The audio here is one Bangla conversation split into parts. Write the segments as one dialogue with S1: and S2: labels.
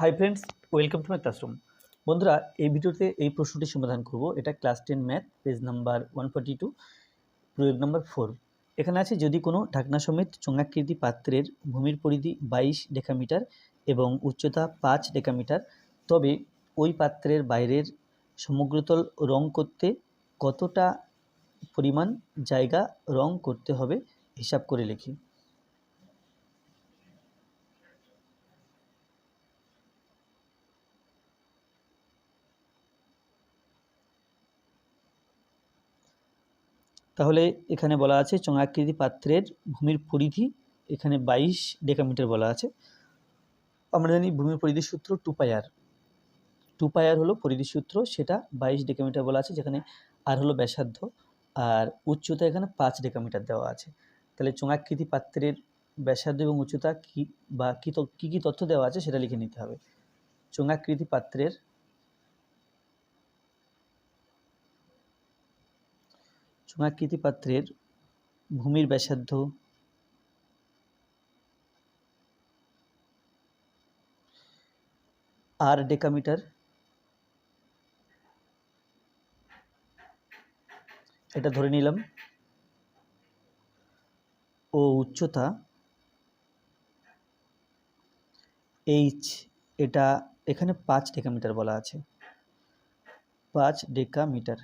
S1: Hi friends welcome to my classroom বন্ধুরা, এই ভিডিওতে এই প্রশ্নটি সমাধান করব। এটা class ten math page number one forty two প্রয়োগ নাম্বার ফোর এখানে আছে, যদি কোনো ঢাকনা সমেত চোঙাকৃতি পাত্রের ভূমির পরিধি বাইশ ডেকামিটার এবং উচ্চতা পাঁচ ডেকামিটার, তবে ওই পাত্রের বাইরের সমগ্রতল রং করতে কতটা পরিমাণ জায়গা রং করতে হবে, হিসাব করে লিখি। তাহলে এখানে বলা আছে চঙাকৃতি পাত্রের ভূমির পরিধি, এখানে বাইশ ডেকামিটার বলা আছে। আমরা জানি ভূমির পরিধি সূত্র টু পাই আর টু পাই আর হলো পরিধির সূত্র, সেটা বাইশ ডেকামিটার বলা আছে, যেখানে আর হলো ব্যাসার্ধ, আর উচ্চতা এখানে পাঁচ ডেকামিটার দেওয়া আছে। তাহলে চোঙাকৃতি পাত্রের ব্যাসার্ধ এবং উচ্চতা কী বা কী কী কী তথ্য দেওয়া আছে সেটা লিখে নিতে হবে। চোঙাকৃতি পাত্রের চোঙাকৃতি পাত্রের ভূমির ব্যাসার্ধ আর ডেকামিটার। এটা ধরে নিলাম। ও উচ্চতা এইচ এটা এখানে পাঁচ ডেকামিটার বলা আছে। পাঁচ ডেকামিটার।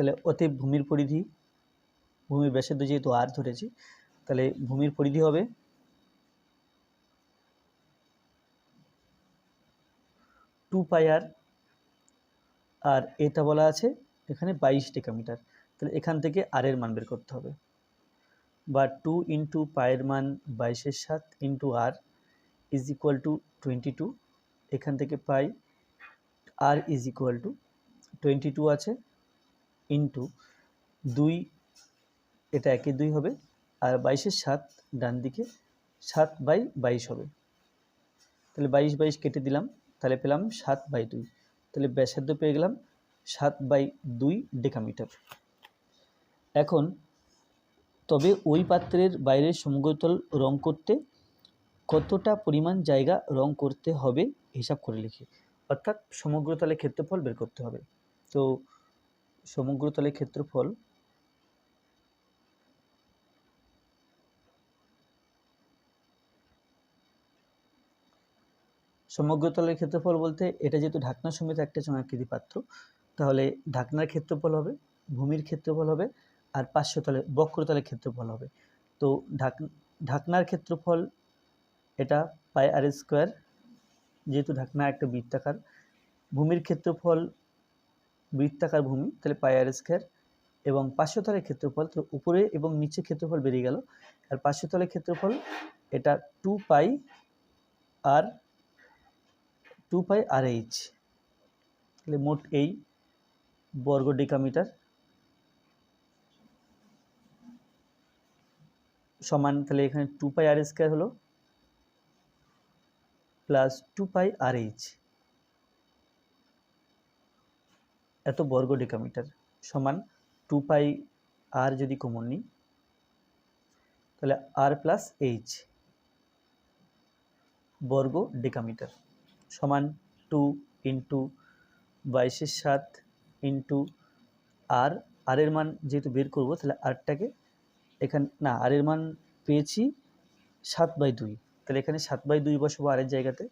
S1: তাহলে অতএব ভূমির পরিধি ভূমির ব্যাসার্ধ যেহেতু আর ধরেছি, তাহলে ভূমির পরিধি হবে টু পাই আর আর এটা বলা আছে এখানে বাইশ ডেকামিটার, তাহলে এখান থেকে আর এর মান বের করতে হবে। বা টু ইন্টু পায়ের মান বাইশের সাত into r is equal to twenty two, এখান থেকে pi r is equal to twenty two আছে ইন্টু দুই, এটা একে দুই হবে, আর বাইশের সাত ডান দিকে, সাত বাই বাইশ হবে। তাহলে বাইশ বাইশ কেটে দিলাম, তাহলে পেলাম সাত বাই দুই। তাহলে ব্যাসার্ধ পেয়ে গেলাম সাত বাই দুই ডেকামিটার। এখন তবে ওই পাত্রের বাইরের সমগ্রতল রং করতে কতটা পরিমাণ জায়গা রং করতে হবে, হিসাব করে লিখি। অর্থাৎ সমগ্রতলের ক্ষেত্রফল বের করতে হবে। তো সমগ্রতলের ক্ষেত্রফল সমগ্রতলের ক্ষেত্রফল বলতে এটা যেহেতু ঢাকনা সমেত একটা চঙাকৃতি পাত্র, তাহলে ঢাকনার ক্ষেত্রফল হবে, ভূমির ক্ষেত্রফল হবে, আর পার্শ্বতলে, বক্রতলের ক্ষেত্রফল হবে। তো ঢাক, ঢাকনার ক্ষেত্রফল এটা পাই আর স্কোয়ার, যেহেতু ঢাকনা একটা বৃত্তাকার, ভূমির ক্ষেত্রফল বৃত্তাকার ভূমি, তাহলে পাই আর স্কোয়ার এবং পার্শ্বতলের ক্ষেত্রফল তো উপরে এবং নিচে ক্ষেত্রফল বেরিয়ে গেল। আর পার্শ্বতলের ক্ষেত্রফল, এটা two pi r two pi r H তাহলে মোট এই বর্গ ডেকামিটার সমান, তাহলে এখানে টু পাই আর স্কোয়ার হলো plus two pi r H এত বর্গ ডেকামিটার সমান টু পাই আর যদি কমন নিই, তাহলে আর প্লাস এইচ বর্গ ডেকামিটার সমান টু ইন্টু বাইশের সাত ইন্টু আর আর এর মান যেহেতু বের করব, তাহলে আরটাকে এখানে, না আর এর মান পেয়েছি সাত বাই দুই, তাহলে এখানে সাত বাই দুই বসাবো আরের জায়গাতে,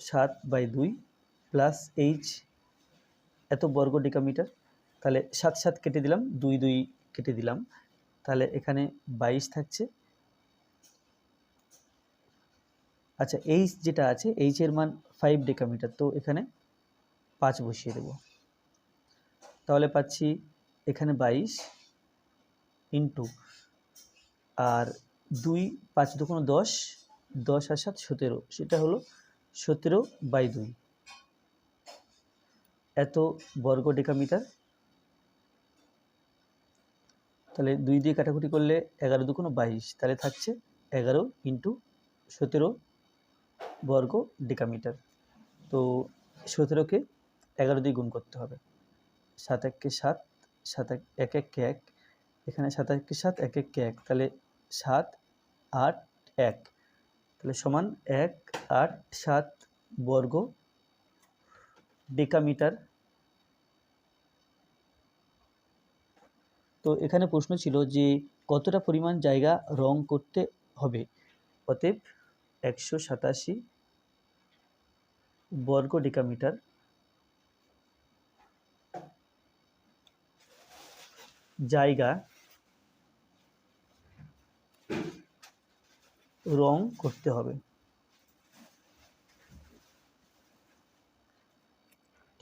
S1: সাত বাই দুই প্লাস এইচ এত বর্গ ডেকামিটার, তাহলে সাত সাত কেটে দিলাম, দুই দুই কেটে দিলাম, তাহলে এখানে বাইশ থাকছে। আচ্ছা এইচ যেটা আছে এইচ এর মান ফাইভ ডেকামিটার, তো এখানে পাঁচ বসিয়ে দেব। তাহলে পাচ্ছি এখানে বাইশ ইন্টু আর দুই পাঁচ দুগুণ দশ দশ আর সাত সতেরো, সেটা হলো সতেরো বাই দুই। এত বর্গ ডেকামিটার? তাহলে দুই দিয়ে কাটাকুটি করলে এগারো দুগুণ বাইশ, তাহলে থাকছে এগারো ইন্টু সতেরো বর্গ ডেকামিটার। তো সতেরোকে এগারো দিয়ে গুণ করতে হবে। সাত এককে সাত সাত এক এক এককে এক, এখানে সাত এককে সাত, এক এককে এক, তাহলে সাত, আট, এক। তাহলে সমান এক, আট, সাত বর্গ ডেকামিটার। তো এখানে প্রশ্ন ছিল যে, কতটা পরিমাণ জায়গা রং করতে হবে? অতএব একশো সাতাশি বর্গ ডেকামিটার। জায়গা রং করতে হবে।